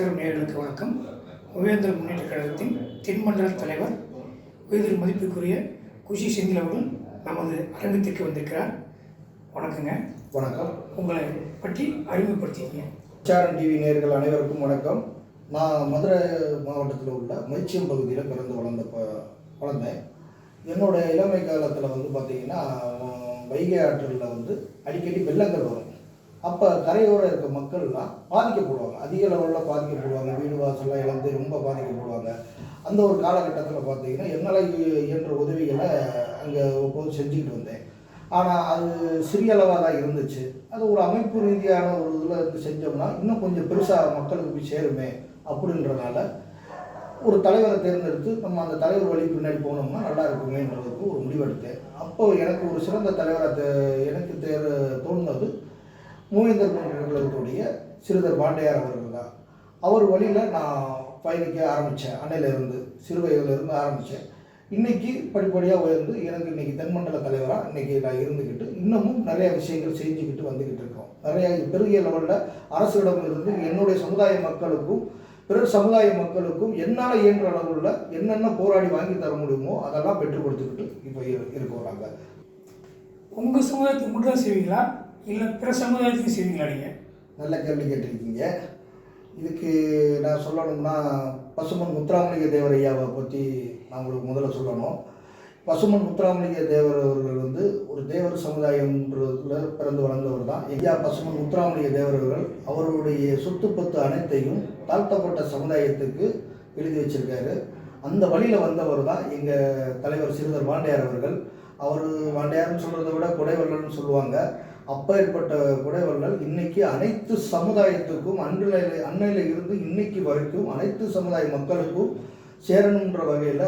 அச்சகம் நேயர்களுக்கு வணக்கம். உயர்ந்த முன்னேற்ற கழகத்தின் தென்மண்டல தலைவர் உயர்தில் மதிப்பிற்குரிய குஷி செந்தில் அவர்கள் நமது அரங்கத்திற்கு வந்திருக்கிறார். வணக்கங்க. வணக்கம். உங்களை பற்றி அறிமுகப்படுத்திக்கங்க. உச்சாரன் டிவி நேயர்கள் அனைவருக்கும் வணக்கம். நான் மதுரை மாவட்டத்தில் உள்ள மைச்சியம் பகுதியில் பிறந்து வளர்ந்த வளர்ந்தேன். என்னோட இளமை காலத்தில் வந்து பார்த்திங்கன்னா வைகை ஆற்றில் வந்து அடிக்கடி வெள்ளங்கள் வரும். அப்போ கரையோர இருக்க மக்கள்லாம் பாதிக்கப்படுவாங்க. அதிக லெவலில் பாதிக்கப்படுவாங்க. வீடு வாசலாம் இழந்து ரொம்ப பாதிக்கப்படுவாங்க. அந்த ஒரு காலகட்டத்தில் பார்த்தீங்கன்னா என்னால் இயன்ற உதவிகளை அங்கே போது செஞ்சுக்கிட்டு வந்தேன். ஆனால் அது சிறிய அளவாக தான் இருந்துச்சு. அது ஒரு அமைப்பு ரீதியான ஒரு இதில் செஞ்சோம்னா இன்னும் கொஞ்சம் பெருசாக மக்களுக்கு போய் சேருமே அப்படின்றனால ஒரு தலைவரை தேர்ந்தெடுத்து நம்ம அந்த தலைவர் வழி பின்னாடி போனோம்னா நல்லா இருக்குமேன்றதுக்கு ஒரு முடிவெடுத்தேன். அப்போ எனக்கு ஒரு சிறந்த தலைவரை எனக்கு தேர் தோணுனது மூவேந்தர் மன்றங்களுடைய சிறுதர் பாண்டையார் அவர்கள் தான். அவர் வழியில் நான் பயணிக்க ஆரம்பித்தேன் அன்னையிலேருந்து சிறு வயதிலிருந்து ஆரம்பித்தேன் இன்றைக்கி படிப்படியாக உயர்ந்து எனக்கு இன்னைக்கு தென்மண்டல தலைவராக இன்றைக்கி நான் இருந்துக்கிட்டு இன்னமும் நிறைய விஷயங்கள் செஞ்சுக்கிட்டு வந்துக்கிட்டு இருக்கோம். நிறைய பெரிய லெவலில் அரசிடமிருந்து என்னுடைய சமுதாய மக்களுக்கும் பிற சமுதாய மக்களுக்கும் என்னால் இயன்ற அளவில் என்னென்ன போராடி வாங்கி தர முடியுமோ அதெல்லாம் பெற்றுக் கொடுத்துக்கிட்டு இப்போ இரு- இருக்கோம் நாங்கள் உங்கள் சமுதாயத்துக்கு மட்டும் தான் செய்வீங்களா? இல்லை பிற சமுதாயத்துக்கு செய்வீங்களா நீங்கள் நல்ல கேள்வி கேட்டிருக்கீங்க. இதுக்கு நான் சொல்லணும்னா பசுமன் முத்துராமலிங்க தேவர் ஐயாவை பற்றி நான் உங்களுக்கு முதல்ல சொல்லணும். பசுமன் முத்துராமலிங்க தேவர் அவர்கள் வந்து ஒரு தேவர் சமுதாயம்ன்றதுல பிறந்து வளர்ந்தவர் தான். ஐயா பசுமன் முத்துராமலிங்க தேவர் அவர்கள் அவருடைய சொத்துப்பத்து அனைத்தையும் தாழ்த்தப்பட்ட சமுதாயத்துக்கு எழுதி வச்சிருக்காரு. அந்த வழியில் வந்தவர் தான் எங்கள் தலைவர் சிறுதர் பாண்டியார் அவர்கள். அவர் பாண்டியார்னு சொல்கிறத விட கொடைவள்ளல்னு சொல்லுவாங்க. அப்பேற்பட்ட புடைவர்கள் இன்னைக்கு அனைத்து சமுதாயத்துக்கும் அன்றில அன்னையில் இருந்து இன்னைக்கு வரைக்கும் அனைத்து சமுதாய மக்களுக்கும் சேரணுன்ற வகையில்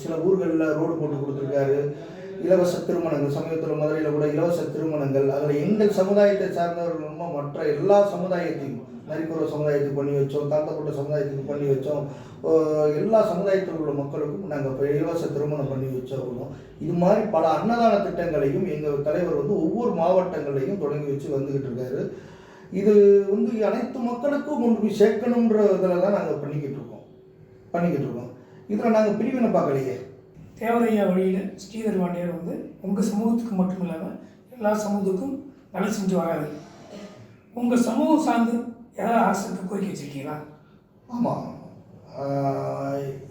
சில ஊர்களில் ரோடு போட்டு கொடுத்துருக்காரு. இலவச திருமணங்கள் சமயத்தில் மதுரையில் கூட இலவச திருமணங்கள். அதில் எங்கள் சமுதாயத்தை சார்ந்தவர்கள் மற்ற எல்லா சமுதாயத்தையும் நரிக்குற சமுதாயத்துக்கு பண்ணி வச்சோம் தாழ்த்தப்பட்ட சமுதாயத்துக்கு பண்ணி வச்சோம். எல்லா சமுதாயத்தில் உள்ள மக்களுக்கும் நாங்கள் இலவச திருமணம் பண்ணி வச்சிருக்கோம். இது மாதிரி பல அன்னதான திட்டங்களையும் எங்கள் தலைவர் வந்து ஒவ்வொரு மாவட்டங்களையும் தொடங்கி வச்சு வந்துக்கிட்டு இருக்காரு. இது வந்து அனைத்து மக்களுக்கும் கொண்டு போய் சேர்க்கணுன்ற இதில் தான் நாங்கள் பண்ணிக்கிட்டு இருக்கோம். பண்ணிக்கிட்டு இருக்கோம். இதில் நாங்கள் பிரிவினை பார்க்கலையே? தேவரையா வழியில் ஸ்ரீதர் வாண்டியார் வந்து உங்கள் சமூகத்துக்கு மட்டும் இல்லாமல் எல்லா சமூகத்துக்கும் நல்ல செஞ்சு வராது உங்கள் சமூகம் சார்ந்து ஏதாவது அரசுக்கு கோரிக்கை வச்சுருக்கீங்களா? ஆமாம்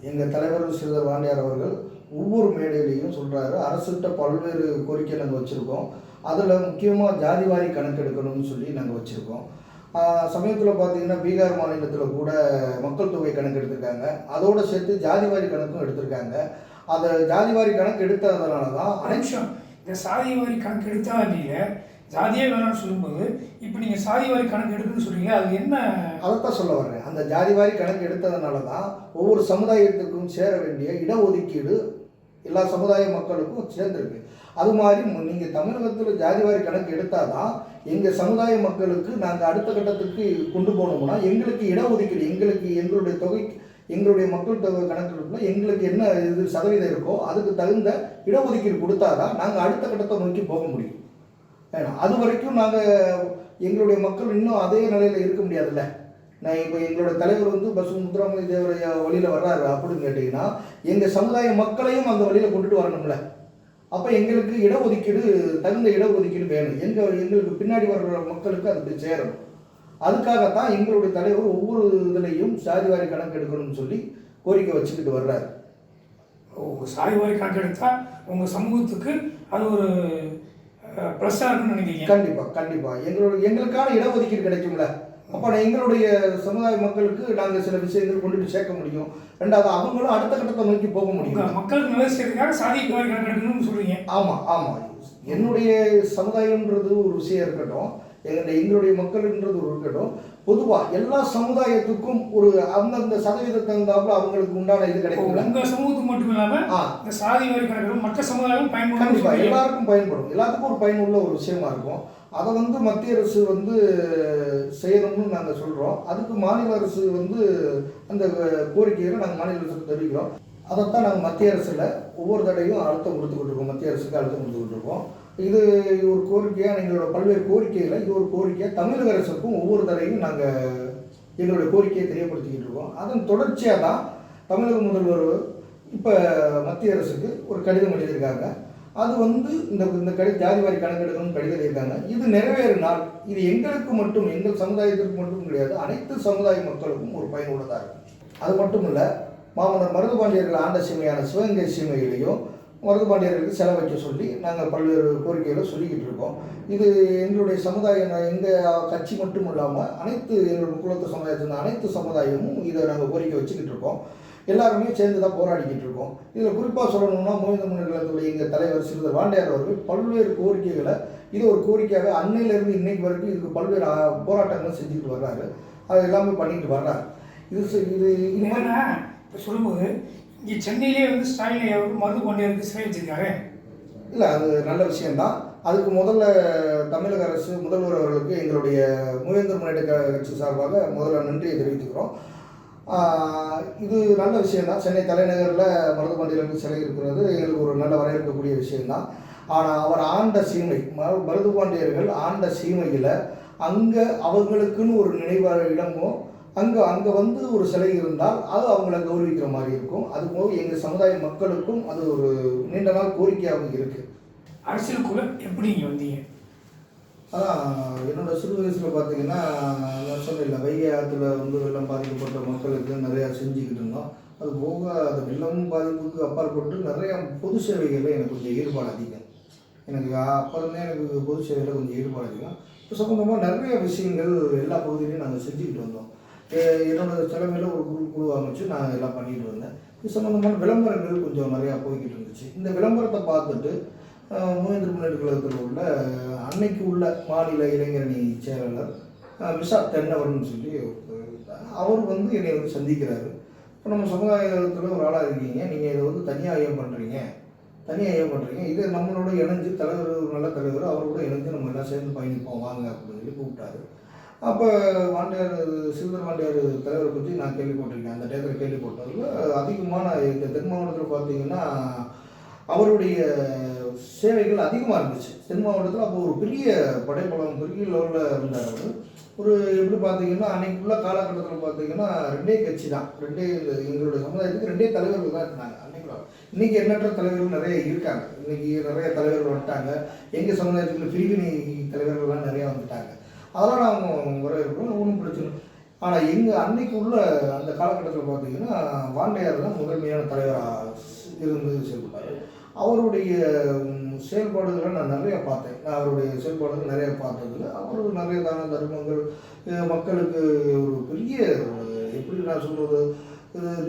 எங்கள் தலைவர் சிறுதர் வாண்டியார் அவர்கள் ஒவ்வொரு மேடையிலையும் சொல்கிறாரு அரசுகிட்ட பல்வேறு கோரிக்கை நாங்கள் வச்சுருக்கோம். அதில் முக்கியமாக ஜாதிவாரி கணக்கெடுக்கணும்னு சொல்லி நாங்கள் வச்சுருக்கோம். சமீபத்தில் பார்த்தீங்கன்னா பீகார் மாநிலத்தில் கூட மக்கள் தொகை கணக்கு எடுத்திருக்காங்க. அதோடு சேர்த்து ஜாதிவாரி கணக்கும் எடுத்திருக்காங்க. அதை ஜாதிவாரி கணக்கு எடுத்ததுனால தான் அனைத்து நிமிஷம். இந்த சாதி வாரி கணக்கு எடுத்தா நீங்கள் ஜாதியே வேணாம்னு சொல்லும்போது இப்போ நீங்கள் சாதி வாரி கணக்கு எடுக்குன்னு சொல்கிறீங்க அது என்ன? அதைத்தான் சொல்ல வர்றேன். அந்த ஜாதிவாரி கணக்கு எடுத்ததுனால தான் ஒவ்வொரு சமுதாயத்துக்கும் சேர வேண்டிய இடஒதுக்கீடு எல்லா சமுதாய மக்களுக்கும் சேர்ந்துருக்கு. அது மாதிரி நீங்கள் தமிழகத்தில் ஜாதிவாரி கணக்கு எடுத்தால் தான் எங்கள் சமுதாய மக்களுக்கு நாங்கள் அடுத்த கட்டத்துக்கு கொண்டு போனோம்னா எங்களுக்கு இடஒதுக்கீடு எங்களுக்கு எங்களுடைய தொகை எங்களுடைய மக்கள் தொகை கணக்கெடுப்பில் எங்களுக்கு என்ன இது சதவீதம் இருக்கோ அதுக்கு தகுந்த இடஒதுக்கீடு கொடுத்தா தான் நாங்கள் அடுத்த கட்டத்தை நோக்கி போக முடியும். அது வரைக்கும் நாங்கள் எங்களுடைய மக்கள் இன்னும் அதே நிலையில் இருக்க முடியாதுல்ல. நான் இப்போ எங்களோட தலைவர் வந்து பசு முத்துராமலிங்க தேவரையா வழியில் வர்றாரு அப்படின்னு கேட்டிங்கன்னா எங்கள் சமுதாய மக்களையும் அந்த வழியில் கொண்டுட்டு வரணும்ல. அப்போ எங்களுக்கு இடஒதுக்கீடு தகுந்த இடஒதுக்கீடு வேணும். எங்கள் எங்களுக்கு பின்னாடி வர்ற மக்களுக்கு அது போய் சேரணும். அதுக்காகத்தான் எங்களுடைய தலைவர் ஒவ்வொரு இதுலேயும் சாதிவாரி கணக்கு எடுக்கணும்னு சொல்லி கோரிக்கை வச்சுக்கிட்டு வர்றாரு. உங்கள் சாதி வாரி கணக்கு எடுத்தால் உங்கள் சமூகத்துக்கு அது ஒரு ப்ளஸ்ஸாக இருக்குன்னு நினைக்கிறீங்க? கண்டிப்பாக கண்டிப்பாக எங்களோட எங்களுக்கான இடஒதுக்கீடு கிடைக்கும்ல. அப்போ நான் எங்களுடைய சமுதாய மக்களுக்கு நாங்கள் சில விஷயங்கள் கொண்டுட்டு சேர்க்க முடியும். ரெண்டாவது அவங்களும் அடுத்த கட்டத்தை நோக்கி போக முடியும். மக்களுக்கு நல்லது செய்யறதுக்காக சாதி வாரி கணக்கு எடுக்கணும்னு சொல்றீங்க. ஆமாம் ஆமாம் என்னுடைய சமுதாயம்ன்றது ஒரு விஷயம் இருக்கட்டும். எங்களுடைய எங்களுடைய மக்கள்ன்றது ஒரு இருக்கட்டும். பொதுவாக எல்லா சமுதாயத்துக்கும் ஒரு அந்தந்த சதவீதம் தகுந்தாப்புல அவங்களுக்கு உண்டான இது கிடைக்கும்ல. உங்கள் சமூகத்துக்கு மட்டும் இந்த சாதி வாரி கணக்கு மற்ற சமுதாயம் பயன்படும் கண்டிப்பா. எல்லாருக்கும் பயன்படும். எல்லாத்துக்கும் ஒரு பயனுள்ள ஒரு விஷயமா இருக்கும். அதை வந்து மத்திய அரசு வந்து செய்யணும்னு நாங்கள் சொல்கிறோம் அதுக்கு மாநில அரசு வந்து அந்த கோரிக்கைகளை நாங்கள் மாநில அரசுக்கு தெரிவிக்கிறோம். அதைத்தான் நாங்கள் மத்திய அரசில் ஒவ்வொரு தடையும் அழுத்தம் கொடுத்துக்கிட்டு இருக்கோம். மத்திய அரசுக்கு அழுத்தம் கொடுத்துக்கிட்டு இருக்கோம். இது ஒரு கோரிக்கையாக எங்களோட பல்வேறு கோரிக்கைகளை இது ஒரு கோரிக்கையாக தமிழக அரசுக்கும் ஒவ்வொரு தடையும் நாங்கள் எங்களுடைய கோரிக்கையை தெரியப்படுத்திக்கிட்டு இருக்கோம். அதன் தொடர்ச்சியாக தான் தமிழக முதல்வர் இப்போ மத்திய அரசுக்கு ஒரு கடிதம் எழுதியிருக்காங்க. அது வந்து இந்த இந்த கடி ஜாதி வாரி கணக்கெடுக்கணும் கடிதம் எழுதியிருக்காங்க. இது நிறைவேறினால் இது எங்களுக்கு மட்டும் எங்கள் சமுதாயத்திற்கு மட்டும் கிடையாது அனைத்து சமுதாய மக்களுக்கும் ஒரு பயனுள்ளதாக இருக்கும். அது மட்டும் இல்லை மாமன்னர் மருதுபாண்டியர்கள் ஆண்ட சீமையான சிவகங்கை சீமையிலையும் மருதுபாண்டியர்களுக்கு செலவைக்க சொல்லி நாங்கள் பல்வேறு கோரிக்கைகளை சொல்லிக்கிட்டு இருக்கோம். இது எங்களுடைய சமுதாயம் எங்கள் கட்சி மட்டும் இல்லாமல் அனைத்து எங்களுடைய குலத்த சமுதாயத்தில் அனைத்து சமுதாயமும் இதை நாங்கள் கோரிக்கை வச்சுக்கிட்டு இருக்கோம். எல்லாருமே சேர்ந்து தான் போராடிக்கிட்டு இருக்கோம். இதில் குறிப்பாக சொல்லணும்னா மோய்ந்த முன்னேற்றத்துடைய எங்கள் தலைவர் சிறுவர் வாண்டியார் அவர்கள் பல்வேறு கோரிக்கைகளை இது ஒரு கோரிக்கையாக அன்னையிலேருந்து இன்னைக்கு வரைக்கும் இதுக்கு பல்வேறு போராட்டங்கள் செஞ்சுக்கிட்டு வர்றாரு. அது எல்லாமே பண்ணிட்டு வர்றாரு. இது செ- இது இது இப்போ சொல்லும்போது இங்கே சென்னையிலே வந்து ஸ்டாலின் அவர் மருந்து கொண்டே சிறை வச்சிருக்காரு. இல்லை அது நல்ல விஷயம்தான். அதுக்கு முதல்ல தமிழக அரசு முதல்வர் அவர்களுக்கு எங்களுடைய மூவேந்தர் முன்னேற்ற கட்சி சார்பாக முதல்ல நன்றியை தெரிவித்துக்கிறோம். இது நல்ல விஷயம்தான். சென்னை தலைநகரில் மருதுபாண்டியர்களுக்கு சிலை இருக்கிறது எங்களுக்கு ஒரு நல்ல வரவேற்கக்கூடிய விஷயம்தான். ஆனால் அவர் ஆண்ட சீமை மருது மருதுபாண்டியர்கள் ஆண்ட சீமையில் அங்கே அவர்களுக்குன்னு ஒரு நினைவார இடமோ அங்கே அங்கே வந்து ஒரு சிலை இருந்தால் அது அவங்கள கௌரவிக்கிற மாதிரி இருக்கும். அதுபோக எங்கள் சமுதாய மக்களுக்கும் அது ஒரு நீண்ட நாள் கோரிக்கையாகவும் இருக்குது அரசியலுக்குள்ள எப்படி நீங்கள் வந்தீங்க? அதான் என்னோட சிறு வயசில் பார்த்தீங்கன்னா நான் சொன்னேன்ல வைகை ஆற்றுல வந்து வெள்ளம் பாதிக்கப்பட்ட மக்களுக்கு நிறையா செஞ்சுக்கிட்டு இருந்தோம். அது போக அந்த வெள்ளம் பாதிப்புக்கு அப்பாற்பட்டு நிறைய பொது சேவைகளில் எனக்கு கொஞ்சம் ஈடுபாடு அதிகம். எனக்கு அப்போ இருந்தே எனக்கு பொது சேவையில் கொஞ்சம் ஈடுபாடு அதிகம். இப்போ சம்மந்தமாக நிறைய விஷயங்கள் எல்லா பகுதியிலையும் நாங்கள் செஞ்சுக்கிட்டு வந்தோம். என்னோட தலைமையில் ஒரு குழு குழு அமைச்சு நான் எல்லாம் பண்ணிட்டு வந்தேன். இது சம்மந்தமான விளம்பரங்கள் கொஞ்சம் நிறையா போய்கிட்டு இருந்துச்சு. இந்த விளம்பரத்தை பார்த்துட்டு மூவேந்திர முன்னேற்ற கழகத்தில் உள்ள அன்னைக்கு உள்ள மாநில இளைஞரணி செயலாளர் அஹ், விஷா தென்னவர்னு சொல்லி அவர் வந்து என்னை வந்து சந்திக்கிறாரு. இப்போ நம்ம சமுதாயத்தில் ஒரு ஆளாக இருக்கீங்க. நீங்கள் இதை வந்து தனியாக ஏன் பண்ணுறீங்க தனியாக ஏன் பண்ணுறீங்க இது நம்மளோட இணைஞ்சு தலைவர் ஒரு நல்ல தலைவர் அவரோட இணைஞ்சு நம்ம எல்லாம் சேர்ந்து பயணிப்போம். வாங்க அப்படின்னு சொல்லி கூப்பிட்டாரு. அப்போ வாண்டியார் சிறுவர் வாண்டியார் தலைவரை பற்றி நான் கேள்விப்பட்டிருக்கேன். அந்த டயத்தில் கேள்விப்பட்டதில் அதிகமான இந்த தென் மாவட்டத்தில் பார்த்தீங்கன்னா அவருடைய சேவைகள் அதிகமாக இருந்துச்சு. தென் மாவட்டத்தில் அப்போ ஒரு பெரிய படைப்பலம் பெரிய லெவலில் இருந்தார் அவர். ஒரு எப்படி பார்த்தீங்கன்னா அன்னைக்கு உள்ள காலகட்டத்தில் பார்த்தீங்கன்னா ரெண்டே கட்சி தான். ரெண்டே எங்களுடைய சமுதாயத்துக்கு ரெண்டே தலைவர்கள் தான் இருந்தாங்க. அன்னைக்குள்ள இன்றைக்கி எண்ணற்ற தலைவர்கள் நிறைய இருக்காங்க. இன்றைக்கி நிறைய தலைவர்கள் வந்துட்டாங்க. எங்கள் சமுதாயத்துக்குள்ள பிரிவினை தலைவர்கள்லாம் நிறையா வந்துட்டாங்க. அதெல்லாம் நாங்கள் வரவேற்கிறோம் ஒன்றும் பிரச்சனை ஆனால் எங்கள் அன்னைக்கு உள்ள அந்த காலகட்டத்தில் பார்த்தீங்கன்னா வாண்டையார் தான் முதன்மையான தலைவராக இருந்து செயல்பட்டார். அவருடைய செயல்பாடுகளை நான் நிறையா பார்த்தேன். நான் அவருடைய செயல்பாடுகள் நிறைய பார்த்ததில் அவர் நிறைய தான தர்மங்கள் மக்களுக்கு ஒரு பெரிய எப்படி நான் சொல்கிறது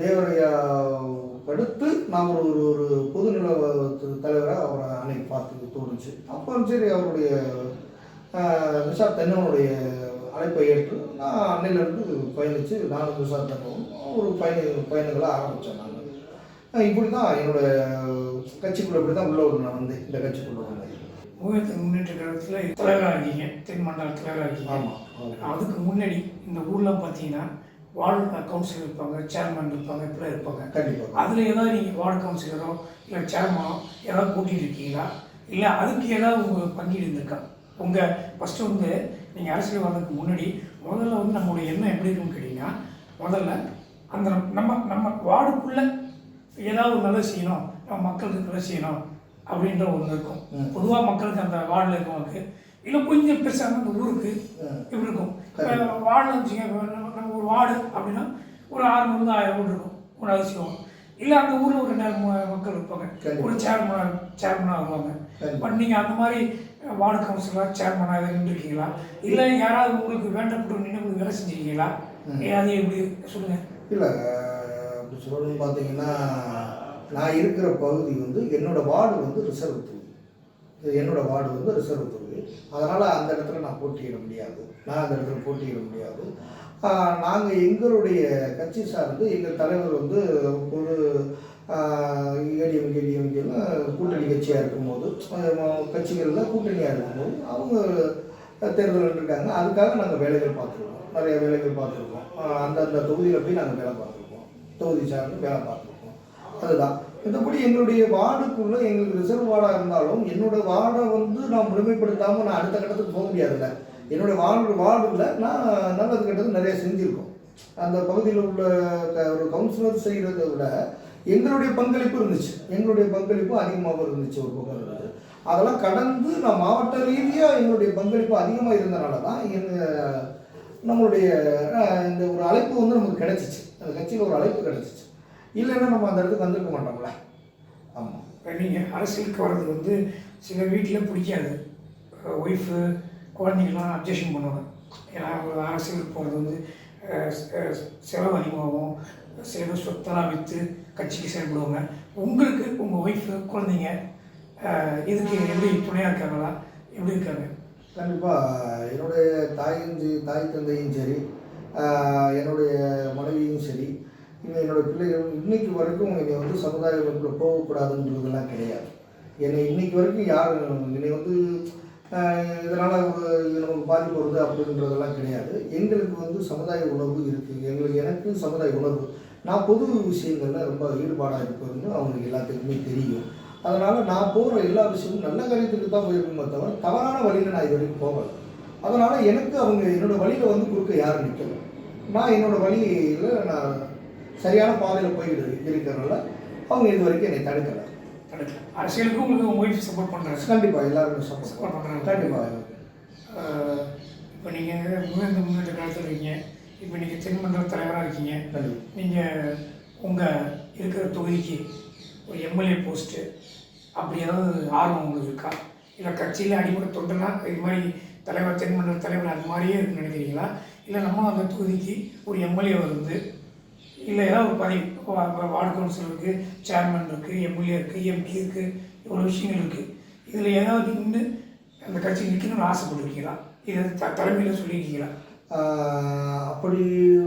தேவரையா அடுத்து நான் ஒரு ஒரு ஒரு பொதுநல தலைவராக அவரை அன்னைக்கு பார்த்து தோணுச்சு. அப்போ சரி அவருடைய நிஷாத் தென்னவனுடைய அழைப்பை ஏற்று நான் அன்னையிலேருந்து பயணித்து நானும் நிஷாத் தென்னவும் ஒரு பயண பயணங்களை ஆரம்பித்தேன் நான் இப்படி தான் என்னோட கட்சிக்குள்ளே இப்படி தான் உள்ள ஒரு நான் வந்தேன் இந்த கட்சிக்குள்ளே வந்தேன் மூவத்து முன்னேற்ற கழகத்தில் தலைவராக இருக்கீங்க தென் மண்டல தலைவராக இருக்கீங்க ஆமாம் அதுக்கு முன்னாடி இந்த ஊரில் பார்த்தீங்கன்னா வார்டு கவுன்சிலர் இருப்பாங்க சேர்மன் இருப்பாங்க இப்படிலாம் இருப்பாங்க. கண்டிப்பாக அதில் ஏதாவது நீங்கள் வார்டு கவுன்சிலரோ இல்லை சேர்மனோ ஏதாவது போட்டிட்டு இருக்கீங்களா இல்லை அதுக்கு ஏதாவது உங்கள் பங்கீடு இருந்திருக்கா? உங்கள் ஃபஸ்ட்டு வந்து நீங்கள் அரசியல் வர்றதுக்கு முன்னாடி முதல்ல வந்து நம்மளுடைய எண்ணம் எப்படி இருக்குன்னு கேட்டிங்கன்னா முதல்ல அந்த நம்ம நம்ம வார்டுக்குள்ளே ஏதாவது ஒரு நல்லது செய்யணும் நம்ம மக்களுக்கு நல்லது செய்யணும் அப்படின்ற ஒன்று இருக்கும். பொதுவாக மக்களுக்கு அந்த வார்டில் இருக்கவங்களுக்கு இல்லை கொஞ்சம் பெருசாக அந்த ஊருக்கு. இப்படி இருக்கும். இப்போ வார்டில் வச்சுங்க நம்ம நம்ம ஒரு வார்டு அப்படின்னா ஒரு ஆறுநூறு ஆயிரம் வீடு இருக்கும். ஒரு அதிசயம். இல்லை அந்த ஊரில் ஒரு மூவாயிரம் மக்கள் இருப்பாங்க. ஒரு சேர்மனாக சேர்மனாக வருவாங்க. பட் நீங்கள் அந்த மாதிரி வார்டு கவுன்சிலராக சேர்மனாக நின்றுருக்கீங்களா இல்லை. யாராவது உங்களுக்கு வேண்டப்பட்டு நின்று வேலை செஞ்சுருக்கீங்களா. அது எப்படி சொல்லுங்கள் இல்லை அப்படி சொல்லணும்னு பார்த்தீங்கன்னா நான் இருக்கிற பகுதி வந்து என்னோட வார்டு வந்து ரிசர்வ் தொகுதி. இது என்னோட வார்டு வந்து ரிசர்வ் தொகுதி. அதனால் அந்த இடத்துல நான் போட்டியிட முடியாது. நான் அந்த இடத்துல போட்டியிட முடியாது. நாங்கள் எங்களுடைய கட்சி சார்ந்து எங்கள் தலைவர் வந்து ஒரு ஏடிஎம் கேடிஎம்கேலாம் கூட்டணி கட்சியாக இருக்கும்போது கட்சிகளில் கூட்டணியாக இருக்கும்போது அவங்க தேர்தல் இருக்காங்க அதுக்காக நாங்கள் வேலைகள் பார்த்துருக்கோம். நிறைய வேலைகள் பார்த்துருக்கோம். அந்தந்த தொகுதியில் போய் நாங்கள் வேலை பார்த்துருக்கோம். தொகுதி சார்ந்து வேலை பார்த்துருக்கோம். அதுதான். மற்றபடி எங்களுடைய வார்டுக்குள்ளே எங்களுக்கு ரிசர்வ் வார்டாக இருந்தாலும் என்னோட வார்டை வந்து நான் முழுமைப்படுத்தாமல் நான் அடுத்த கட்டத்துக்கு போக முடியாதுல்ல. என்னுடைய வாழ்வு வாழ்வில் நான் நல்லது கெட்டது நிறைய செஞ்சுருக்கோம். அந்த பகுதியில் உள்ள க- ஒரு கவுன்சிலர் செய்கிறத விட எங்களுடைய பங்களிப்பு இருந்துச்சு. எங்களுடைய பங்களிப்பு அதிகமாக இருந்துச்சு ஒரு பக்கம். இருந்தது அதெல்லாம் கடந்து நான் மாவட்ட ரீதியாக எங்களுடைய பங்களிப்பு அதிகமாக இருந்தனால தான் எங்கள் நம்மளுடைய இந்த ஒரு அழைப்பு வந்து நமக்கு கிடைச்சிச்சு. அந்த கட்சியில் ஒரு அழைப்பு கிடைச்சிச்சு. இல்லைன்னா நம்ம அந்த இடத்துக்கு வந்திருக்க மாட்டோம்ல. ஆமாம் நீங்கள் அரசியலுக்கு வர்றது வந்து சில வீட்டில் பிடிக்காது. ஒய்ஃபு குழந்தைங்களாம் அப்ஜெக்ஷன் பண்ணுவாங்க. ஏன்னா ஒரு அரசியலுக்கு போகிறது வந்து செலவு அதிகமாகும் சில பேர் சொத்தெல்லாம் விற்று கட்சிக்கு செயல்படுவாங்க. உங்களுக்கு உங்கள் ஒய்ஃபு குழந்தைங்க இதுக்கு எப்படி துணையாக இருக்காங்களா? எப்படி இருக்காங்க? கண்டிப்பாக என்னுடைய தாயும் தாய் தந்தையும் சரி என்னுடைய மனைவியும் சரி இன்னும் என்னோட பிள்ளைகள் இன்னைக்கு வரைக்கும் என்னை வந்து சமுதாயத்தில் போகக்கூடாதுன்றதெல்லாம் கிடையாது. என்னை இன்னைக்கு வரைக்கும் யாரும் என்னை வந்து இதனால் நமக்கு பாதிப்பு வருது அப்படின்றதெல்லாம் கிடையாது. எங்களுக்கு வந்து சமுதாய உணர்வு இருக்குது எங்களுக்கு எனக்கு சமுதாய உணர்வு. நான் பொது விஷயங்களில் ரொம்ப ஈடுபாடாக இருப்பதுன்னு அவங்களுக்கு எல்லாத்துக்குமே தெரியும். அதனால் நான் போகிற எல்லா விஷயமும் நல்ல காரியத்துக்கு தான் போயிருக்குமே தவிர தவறான வழியில் நான் இது வரைக்கும் போகலை. அதனால் எனக்கு அவங்க என்னோடய வழியில் வந்து குறுக்க யாரும் நிற்கல நான் என்னோடய வழியில் நான் சரியான பாதையில் போய்கிட்டு இருக்கிறதுனால அவங்க இது வரைக்கும் என்னை தடுக்கலை. தடுக்கல அரசியலுக்கு உங்களுக்கு உங்கள் ஒய்ஃப் சப்போர்ட் பண்ணுறாங்க கண்டிப்பாக எல்லாருமே சப்போர்ட் சப்போர்ட் பண்ணுறாங்க கண்டிப்பாக இப்போ நீங்கள் முன்னேற்ற முன்னேற்ற காலத்தில் இருக்கீங்க. இப்போ நீங்கள் தென்மண்டல தலைவராக இருக்கீங்க. நீங்கள் உங்கள் இருக்கிற தொகுதிக்கு ஒரு எம்எல்ஏ போஸ்ட்டு அப்படி ஏதாவது ஆர்வம் உங்களுக்கு இருக்கா? இல்லை கட்சியில் அடிப்படை தொண்டனா இது மாதிரி தலைவர் தென்மண்டல தலைவர் அது மாதிரியே இருக்குன்னு நினைக்கிறீங்களா? இல்லை நம்ம அந்த தொகுதிக்கு ஒரு எம்எல்ஏ வந்து இல்லை ஏதாவது ஒரு பதவி. வார்டு கவுன்சில் இருக்குது சேர்மன் இருக்குது எம்எல்ஏ இருக்குது எம்பி இருக்குது இவ்வளோ விஷயங்கள் இருக்குது இதில் ஏதாவது நின்று அந்த கட்சி நிற்கணும்னு ஆசைப்பட்டிருக்கீங்களா? இதை த தலைமையில் சொல்லியிருக்கீங்களா? அப்படி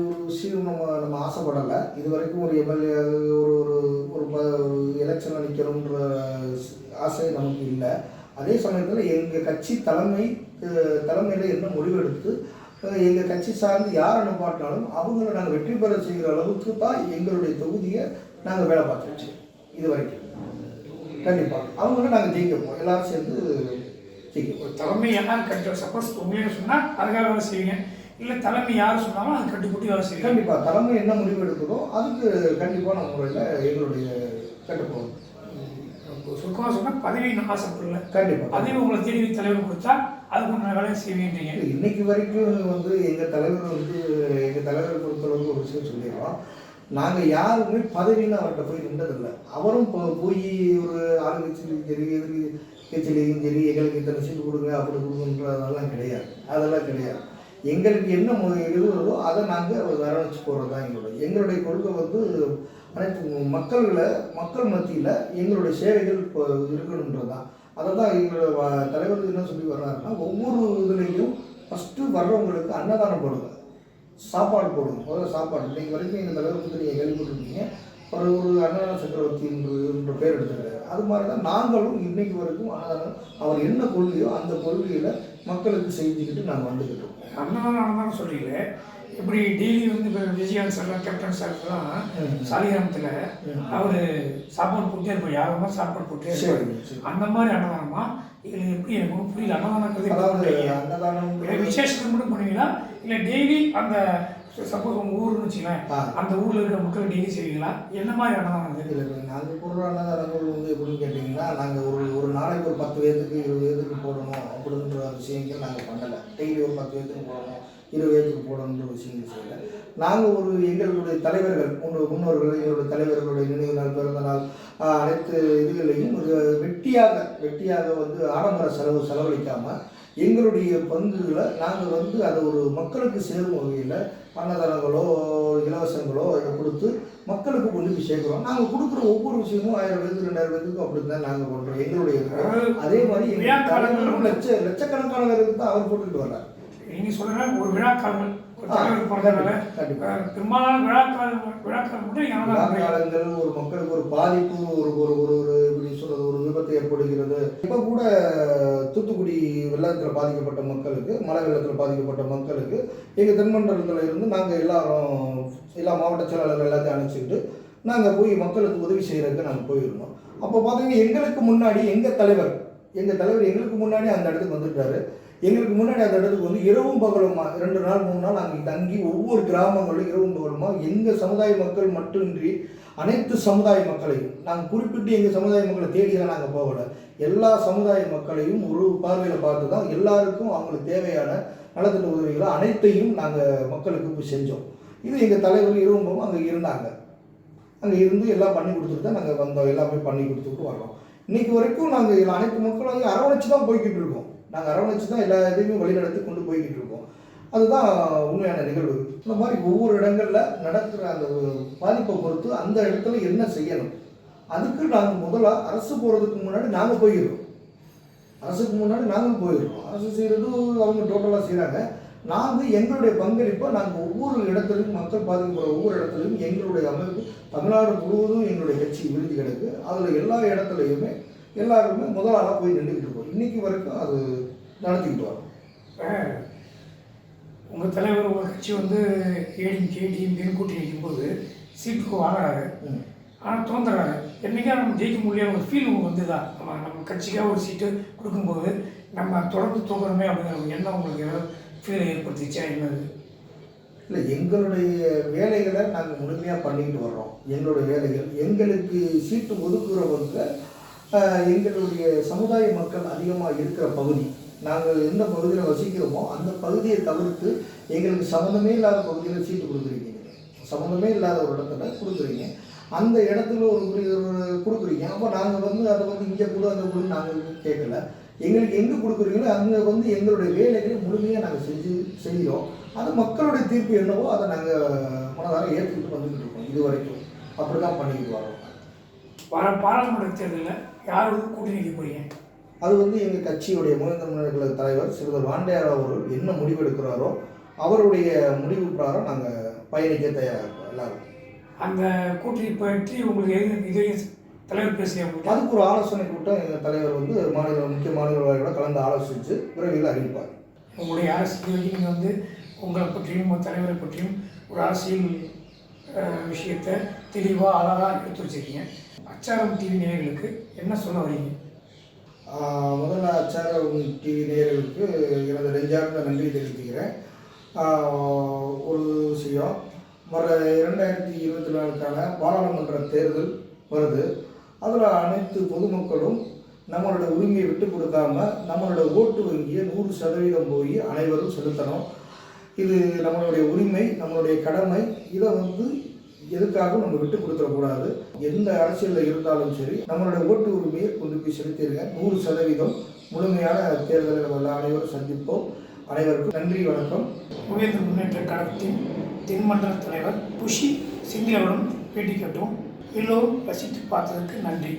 ஒரு விஷயம் நம்ம நம்ம ஆசைப்படலை. இது வரைக்கும் ஒரு எம்எல்ஏ ஒரு ஒரு ஒரு ப எலெக்ஷனில் நிற்கணுன்ற ஆசை நமக்கு இல்லை. அதே சமயத்தில் எங்கள் கட்சி தலைமை தலைமையில் என்ன முடிவெடுத்து எங்கள் கட்சி சார்ந்து யார் அனுப்பாட்டினாலும் அவங்கள நாங்கள் வெற்றி பெற செய்கிற அளவுக்கு தான் எங்களுடைய தொகுதியை நாங்கள் வேலை பார்த்துருச்சு இது வரைக்கும் கண்டிப்பாக அவங்கள நாங்கள் ஜெயிக்கப்போம் எல்லாரும் சேர்ந்து ஜெயிக்கப்போம் ஒரு தலைமை யார் கட்டு? சப்போஸ் உண்மையாக சொன்னால் அதுக்காக வேலை செய்வீங்க. இல்லை தலைமை யார் சொன்னாலும் அது கட்டுப்பட்டு வேலை செய்வீங்க. கண்டிப்பாக தலைமை என்ன முடிவு எடுக்குதோ அதுக்கு கண்டிப்பான முறையில் எங்களுடைய கட்டுப்போம் சுருக்கமாக சொன்னால் பதவி நான் ஆசைப்படல கண்டிப்பாக பதவி உங்களை தேடி தலைவர் கொடுத்தா அதுக்கு உண்டான வேலையை செய்வீன்றீங்க இன்னைக்கு வரைக்கும் வந்து எங்கள் தலைவர் வந்து எங்கள் தலைவரை பொறுத்தளவுக்கு ஒரு விஷயம் சொல்லிடுறோம் நாங்கள் யாருமே பதவியில் அவர்கிட்ட போய் நின்றதில்லை. அவரும் இப்போ போய் ஒரு ஆளுங்கட்சியிலையும் சரி எதிர்க்கு கட்சியிலையும் சரி எங்களுக்கு இத்தனை சீட்டு கொடுங்க அப்படி கொடுங்கன்றதெல்லாம் கிடையாது. அதெல்லாம் கிடையாது. எங்களுக்கு என்ன எழுதுகிறதோ அதை நாங்கள் வரவழைச்சு போகிறது தான் எங்களுடைய எங்களுடைய கொள்கை வந்து அனைத்து மக்கள்களை மக்கள் மத்தியில் எங்களுடைய சேவைகள் இப்போ இருக்கணுன்றது தான் அதை தான் எங்களோட தலைவர் என்ன சொல்லி வர்றாருன்னா ஒவ்வொரு இதுலேயும் ஃபஸ்ட்டு வர்றவங்களுக்கு அன்னதானம் போடுங்க. சாப்பாடு போடுங்க. முதல்ல சாப்பாடு. இன்னைக்கு வரைக்கும் எங்கள் தலைவர் வந்து நீங்கள் கேள்விப்பட்டிருக்கீங்க ஒரு ஒரு அன்னதான சக்கரவர்த்தி என்று என்ற பேர் எடுத்துருக்காரு. அது மாதிரி தான் நாங்களும் இன்னைக்கு வரைக்கும் அன்னதானம் அவர் என்ன கொள்கையோ அந்த கொள்கையில் மக்களுக்கு செஞ்சுக்கிட்டு நாங்கள் வந்துக்கிட்டு இருக்கோம். அன்னதானம் அண்ணன் இப்படி டெய்லி வந்து இப்போ விஜயகாந்த் சார்லாம் கேப்டன் சார்லாம். சாலிகிராமத்தில். அவர் சாப்பாடு போட்டே இருப்பார். யாருமா சாப்பாடு போட்டே சரி இருப்பார்? சரி. அந்த மாதிரி அன்னதானமா? இதில் எப்படி எனக்கு புரியல? அன்னதானம் விசேஷத்துக்கு மட்டும் பண்ணுவீங்களா? இல்லை டெய்லி அந்த சப்போஸ் உங்கள் ஊர்னு வச்சுங்களேன் ஆ. அந்த ஊரில் இருக்கிற மக்கள் டெய்லி செய்வீங்களா? என்ன மாதிரி அன்னதானம் இது இல்லை நாங்கள் போடுற அன்னதானங்கள் வந்து எப்படின்னு கேட்டிங்கன்னா நாங்கள் ஒரு ஒரு நாளைக்கு ஒரு பத்து பேர்த்துக்கு இருபது பேர்த்துக்கு போடணும். அப்படின்ற விஷயங்கள் நாங்கள் பண்ணலை. டெய்லி ஒரு பத்து பேர்த்துக்கு போடணும். இருபது பேர்த்துக்கு போடணுன்ற விஷயங்கள் செய்யலை நாங்கள் ஒரு எங்களுடைய தலைவர்கள் முன்னோ முன்னோர்கள் எங்களுடைய தலைவர்களுடைய நினைவு நாள் பிறந்த நாள் அனைத்து இதுகளையும் ஒரு வெட்டியாக வெட்டியாக வந்து ஆடம்பர செலவு செலவழிக்காமல் எங்களுடைய பங்குகளை நாங்கள் வந்து அதை ஒரு மக்களுக்கு சேரும் வகையில் அன்னதானங்களோ இலவசங்களோ இதை கொடுத்து மக்களுக்கு கொண்டு போய் சேர்க்குறோம். நாங்கள் கொடுக்குற ஒவ்வொரு விஷயமும் ஆயிரம் பேருக்கு ரெண்டாயிரம் பேருக்கு அப்படி தான் நாங்கள் பண்ணுறோம் எங்களுடைய அதே மாதிரி லட்ச லட்சக்கணக்கான பேருக்கு தான் அவர் போட்டுக்கிட்டு வர்றார். நீங்கள் சொல்லுங்க ஒரு விழா காலங்கள் ஒரு தலைவர் பிறந்தனால கண்டிப்பா. அஹ், பெரும்பாலான விழா காலம் விழா காலம் மட்டும் நீங்கள் விழா அன்னதானம் காலங்கள் ஒரு மக்களுக்கு ஒரு பாதிப்பு ஒரு ஒரு ஒரு ஒரு இப்படி சொல்றது ஒரு விபத்து ஏற்படுகிறது. இப்போ கூட தூத்துக்குடி வெள்ளத்தில் பாதிக்கப்பட்ட மக்களுக்கு மழை வெள்ளத்தில் பாதிக்கப்பட்ட மக்களுக்கு எங்கள் தென்மண்டலத்தில் இருந்து நாங்கள் எல்லாரும் எல்லா மாவட்ட செயலாளர்கள் எல்லாத்தையும் அனுப்பிச்சிக்கிட்டு நாங்கள் போய் மக்களுக்கு உதவி செய்கிறதுக்கு நாங்கள் போயிருந்தோம். அப்போ பார்த்தீங்கன்னா எங்களுக்கு முன்னாடி எங்கள் தலைவர் எங்கள் தலைவர் எங்களுக்கு முன்னாடி அந்த இடத்துக்கு வந்துட்டாரு. எங்களுக்கு முன்னாடி அந்த இடத்துக்கு வந்து இரவும் பகலுமா ரெண்டு நாள் மூணு நாள் அங்கே தங்கி ஒவ்வொரு கிராமங்களும் இரவும் பகலுமா? எங்கள் சமுதாய மக்கள் மட்டுமின்றி அனைத்து சமுதாய மக்களையும் நாங்கள் குறிப்பிட்டு எங்கள் சமுதாய மக்களை தேடிதான் நாங்கள் போகல. எல்லா சமுதாய மக்களையும் ஒரு பார்வையில் பார்த்து தான் எல்லாருக்கும் அவங்களுக்கு தேவையான நலத்திட்ட உதவிகளை அனைத்தையும் நாங்கள் மக்களுக்கு போய் செஞ்சோம். இது எங்கள் தலைவர் இரவும் பகலும் அங்கே இருந்தாங்க. அங்கே இருந்து எல்லாம் பண்ணி கொடுத்துட்டு தான் நாங்கள் வந்தோம். எல்லாமே பண்ணி கொடுத்துட்டு வரோம் இன்னைக்கு வரைக்கும் நாங்கள் அனைத்து மக்களும் அரவணைச்சு தான் போய்கிட்டு இருக்கோம். நாங்கள் அரவணைச்சு தான் எல்லா இதையுமே வழிநடத்தி கொண்டு போய்கிட்டு இருக்கோம் அதுதான் உண்மையான நிகழ்வு. இந்த மாதிரி ஒவ்வொரு இடங்களில் நடக்கிற அந்த பாதிப்பை பொறுத்து அந்த இடத்துல என்ன செய்யணும்? அதுக்கு நாங்கள் முதல்ல அரசு போகிறதுக்கு முன்னாடி நாங்கள் போயிடுறோம். அரசுக்கு முன்னாடி நாங்களும் போயிடுறோம். அரசு செய்கிறது அவங்க டோட்டலாக செய்கிறாங்க நாங்கள் எங்களுடைய பங்களிப்பை நாங்கள் ஒவ்வொரு இடத்துலையும் மக்கள் பாதிக்கப்படுற ஒவ்வொரு இடத்துலையும் எங்களுடைய அமைப்பு தமிழ்நாடு முழுவதும் எங்களுடைய கட்சி விருதி கிடக்கு. அதில் எல்லா இடத்துலையுமே எல்லாருமே முதலாளாக போய் நின்றுக்கிட்டு இருக்கோம். இன்னைக்கு வரைக்கும் அது நடத்திக்கிட்டு வரோம். உங்கள் தலைவர் உங்கள் கட்சி வந்து ஏடிஎம்கே டிஎம்கேன்னு கூட்டி நிற்கும்போது சீட்டுக்கு வாங்குறாரு. ஆனால் தோன்றுறாரு. என்றைக்கா நம்ம ஜெயிக்க முடியாத ஒரு ஃபீல் உங்களுக்கு வந்துதா? நம்ம நம்ம கட்சிக்காக ஒரு சீட்டு கொடுக்கும்போது நம்ம தொடர்ந்து தோக்குறோமே அப்படிங்கிற எண்ணம் உங்களுக்கு ஏதாவது ஃபீல் ஏற்படுத்திச்சா என்னது? இல்லை எங்களுடைய வேலைகளை நாங்கள் முழுமையாக பண்ணிக்கிட்டு வர்றோம். எங்களுடைய வேலைகள் எங்களுக்கு சீட்டு ஒதுக்குறவங்க எங்களுடைய சமுதாய மக்கள் அதிகமாக இருக்கிற பகுதி. நாங்கள் எந்த பகுதியில் வசிக்கிறோமோ அந்த பகுதியை தவிர்த்து எங்களுக்கு சம்மந்தமே இல்லாத பகுதியில் சீட்டு கொடுக்குறீங்க. சம்மந்தமே இல்லாத ஒரு இடத்துல கொடுக்குறீங்க. அந்த இடத்துல ஒரு கொடுக்குறீங்க. அப்போ நாங்கள் வந்து அதை வந்து இங்கே கொடு அந்த கொடு நாங்கள் கேட்கல. எங்களுக்கு எங்கே கொடுக்குறீங்களோ அங்கே வந்து எங்களுடைய வேலைகளை முழுமையாக நாங்கள் செஞ்சு செய்கிறோம். அது மக்களுடைய தீர்ப்பு என்னவோ அதை நாங்கள் மனதாக ஏற்றுக்கிட்டு வந்துக்கிட்டு இருக்கோம். இது வரைக்கும் அப்படி தான் பண்ணிக்கிட்டு வரோம். வர பாராளுமன்ற தேர்தலில் யாரோட கூட்டணி நிற்க போறீங்க? அது வந்து எங்கள் கட்சியுடைய முன்னேற்ற கழக தலைவர் சிறுவர் வாண்டையார் அவர்கள் என்ன முடிவு எடுக்கிறாரோ அவருடைய முடிவு பிரகாரம் நாங்கள் பயணிக்க தயாராக இருக்கோம் எல்லாரும். அந்த கூட்டணி பற்றி உங்களுக்கு இது தலைவர் உங்கள்கிட்ட அதுக்கு ஒரு ஆலோசனை கூட்டம் எங்கள் தலைவர் வந்து மாநில முக்கிய மாநிலங்களோட கலந்து ஆலோசித்து விரைவில் அறிவிப்பார். உங்களுடைய அரசியல் நீங்கள் வந்து உங்களை பற்றியும் உங்கள் தலைவரை பற்றியும் ஒரு அரசியல் விஷயத்தை தெளிவாக அழகாக எடுத்து வச்சிருக்கீங்க. அச்சாரம் டிவி நேயர்களுக்கு என்ன சொல்ல வரீங்க? முதல்ல அச்சாரம் டிவி நேயர்களுக்கு எனது நெஞ்சார்ந்த நன்றி தெரிவித்துக்கிறேன். ஒரு விஷயம். வர இரண்டாயிரத்தி இருபத்தி நாலுக்கான பாராளுமன்ற தேர்தல் வருது. அதில் அனைத்து பொதுமக்களும் நம்மளோட உரிமையை விட்டு கொடுக்காம நம்மளோட ஓட்டு வங்கியை நூறு சதவீதம் போய் அனைவரும் செலுத்தணும். இது நம்மளுடைய உரிமை நம்மளுடைய கடமை. இதை வந்து எதுக்காகவும் நம்ம விட்டு கொடுத்துடக்கூடாது. எந்த அரசியலில் இருந்தாலும் சரி நம்மளுடைய ஓட்டு உரிமையை கொண்டு போய் செலுத்திடுங்க. நூறு சதவீதம் முழுமையான தேர்தலை நம்ம அனைவரும் சந்திப்போம். அனைவருக்கும் நன்றி வணக்கம். முன்னேற்ற முன்னேற்ற கழகத்தின் தென்மண்டல தலைவர் புஷி சிங்கிளவரும் பேட்டி கேட்டோம். எல்லோரும் ரசித்து பார்த்ததுக்கு நன்றி.